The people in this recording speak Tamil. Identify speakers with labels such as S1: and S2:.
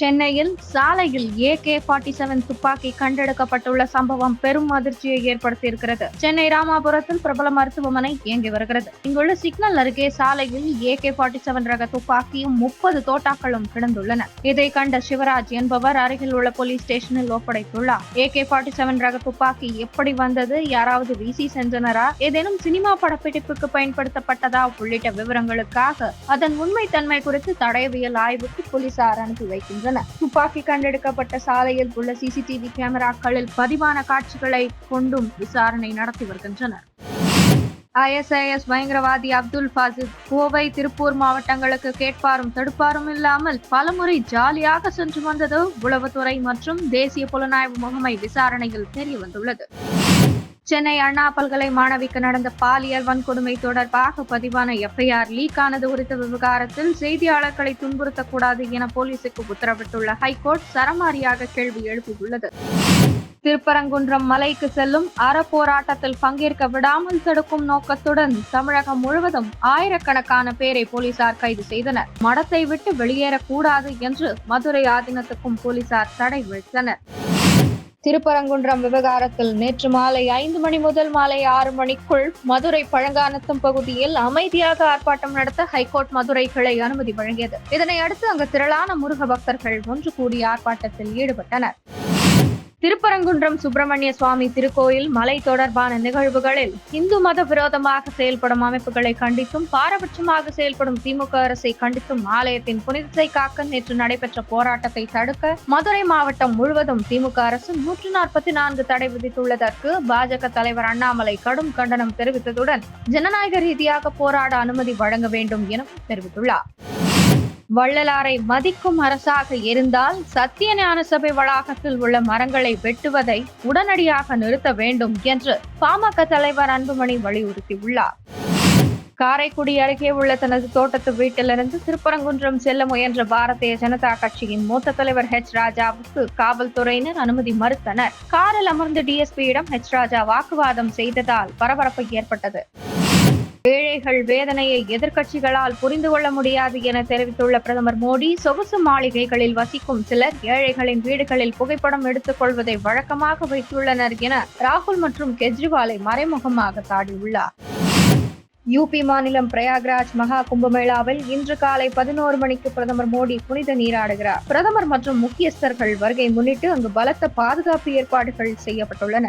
S1: சென்னையில் சாலையில் ஏ கே ஃபார்ட்டி செவன் துப்பாக்கி கண்டெடுக்கப்பட்டுள்ள சம்பவம் பெரும் அதிர்ச்சியை ஏற்படுத்தியிருக்கிறது. சென்னை ராமாபுரத்தில் பிரபல மருத்துவமனை இயங்கி வருகிறது. இங்குள்ள சிக்னல் அருகே சாலையில் ஏ கே ஃபார்ட்டி செவன் ரக துப்பாக்கியும் முப்பது தோட்டாக்களும் கிடந்துள்ளன. இதை கண்ட சிவராஜ் என்பவர் அருகில் உள்ள போலீஸ் ஸ்டேஷனில் ஒப்படைத்துள்ளார். ஏ கே ஃபார்ட்டி செவன் ரக துப்பாக்கி எப்படி வந்தது? யாராவது வீசி சென்றனரா? ஏதேனும் சினிமா படப்பிடிப்புக்கு பயன்படுத்தப்பட்டதா? உள்ளிட்ட விவரங்களுக்காக அதன் உண்மைத்தன்மை குறித்து தடயவியல் ஆய்வுக்கு போலீசார் அனுப்பி வைக்கின்றனர். துப்பாக்கி கண்டெடுக்கப்பட்ட சாலையில் உள்ள சிசிடிவி கேமராக்களில் பதிவான காட்சிகளை கொண்டும் விசாரணை நடத்தி வருகின்றனர். ஐஎஸ்ஐஎஸ் பயங்கரவாதி அப்துல் ஃபாசித் கோவை திருப்பூர் மாவட்டங்களுக்கு கேட்பாரும் தடுப்பாரும் இல்லாமல் பலமுறை ஜாலியாக சென்று வந்தது உளவுத்துறை மற்றும் தேசிய புலனாய்வு முகமை விசாரணையில் தெரிய வந்துள்ளது சென்னை அண்ணா பல்கலை மாணவிக்கு நடந்த பாலியல் வன்கொடுமை தொடர்பாக பதிவான எஃப்ஐஆர் லீக் ஆனது குறித்த விவகாரத்தில் செய்தியாளர்களை துன்புறுத்தக்கூடாது என போலீசுக்கு உத்தரவிட்டுள்ள ஹைகோர்ட் சரமாரியாக கேள்வி எழுப்பியுள்ளது. திருப்பரங்குன்றம் மலைக்கு செல்லும் அறப்போராட்டத்தில் பங்கேற்க விடாமல் தடுக்கும் நோக்கத்துடன் தமிழகம் முழுவதும் ஆயிரக்கணக்கான பேரை போலீசார் கைது செய்தனர். மடத்தை விட்டு வெளியேறக்கூடாது என்று மதுரை ஆதீனத்துக்கும் போலீசார் தடை விதித்தனர். திருப்பரங்குன்றம் விவகாரத்தில் நேற்று மாலை ஐந்து மணி முதல் மாலை ஆறு மணிக்குள் மதுரை பழங்கானத்தம் பகுதியில் அமைதியாக ஆர்ப்பாட்டம் நடத்த ஹைகோர்ட் மதுரை கிளை அனுமதி வழங்கியது. இதனை அடுத்து அங்கு திரளான முருக பக்தர்கள் ஒன்று கூடி ஆர்ப்பாட்டத்தில் ஈடுபட்டனர். திருப்பரங்குன்றம் சுப்பிரமணிய சுவாமி திருக்கோயில் மலை தொடர்பான நிகழ்வுகளில் இந்து மத விரோதமாக செயல்படும் அமைப்புகளை கண்டித்தும் பாரபட்சமாக செயல்படும் திமுக அரசை கண்டித்தும் ஆலயத்தின் புனிதத்தை காக்க நேற்று நடைபெற்ற போராட்டத்தை தடுக்க மதுரை மாவட்டம் முழுவதும் திமுக அரசு நூற்று நாற்பத்தி நான்கு தடை விதித்துள்ளதற்கு பாஜக தலைவர் அண்ணாமலை கடும் கண்டனம் தெரிவித்ததுடன் ஜனநாயக ரீதியாக போராட அனுமதி வழங்க வேண்டும் எனவும் தெரிவித்துள்ளார். வள்ளலாரை மதிக்கும் அரசாக இருந்தால் சத்திய ஞான சபை வளாகத்தில் உள்ள மரங்களை வெட்டுவதை உடனடியாக நிறுத்த வேண்டும் என்று பாமக தலைவர் அன்புமணி வலியுறுத்தியுள்ளார். காரைக்குடி அருகே உள்ள தனது தோட்டத்து வீட்டிலிருந்து திருப்பரங்குன்றம் செல்ல முயன்ற பாரதிய ஜனதா கட்சியின் மூத்த தலைவர் ஹெச் ராஜாவுக்கு காவல்துறையினர் அனுமதி மறுத்தனர். காரில் அமர்ந்து டிஎஸ்பியிடம் ஹெச் ராஜா வாக்குவாதம் செய்ததால் பரபரப்பு ஏற்பட்டது. ஏழைகள் வேதனையை எதிர்க்கட்சிகளால் புரிந்து கொள்ள முடியாது என தெரிவித்துள்ள பிரதமர் மோடி சொகுசு மாளிகைகளில் வசிக்கும் சிலர் ஏழைகளின் வீடுகளில் புகைப்படம் எடுத்துக் கொள்வதை வழக்கமாக வைத்துள்ளனர் என ராகுல் மற்றும் கெஜ்ரிவாலை மறைமுகமாக சாடியுள்ளார் யூபி மாநிலம் பிரயாக்ராஜ் மகா கும்பமேளாவில் இன்று காலை பதினோரு மணிக்கு பிரதமர் மோடி புனித நீராடுகிறார். பிரதமர் மற்றும் முக்கியஸ்தர்கள் வருகை முன்னிட்டு அங்கு பலத்த பாதுகாப்பு ஏற்பாடுகள் செய்யப்பட்டுள்ளன.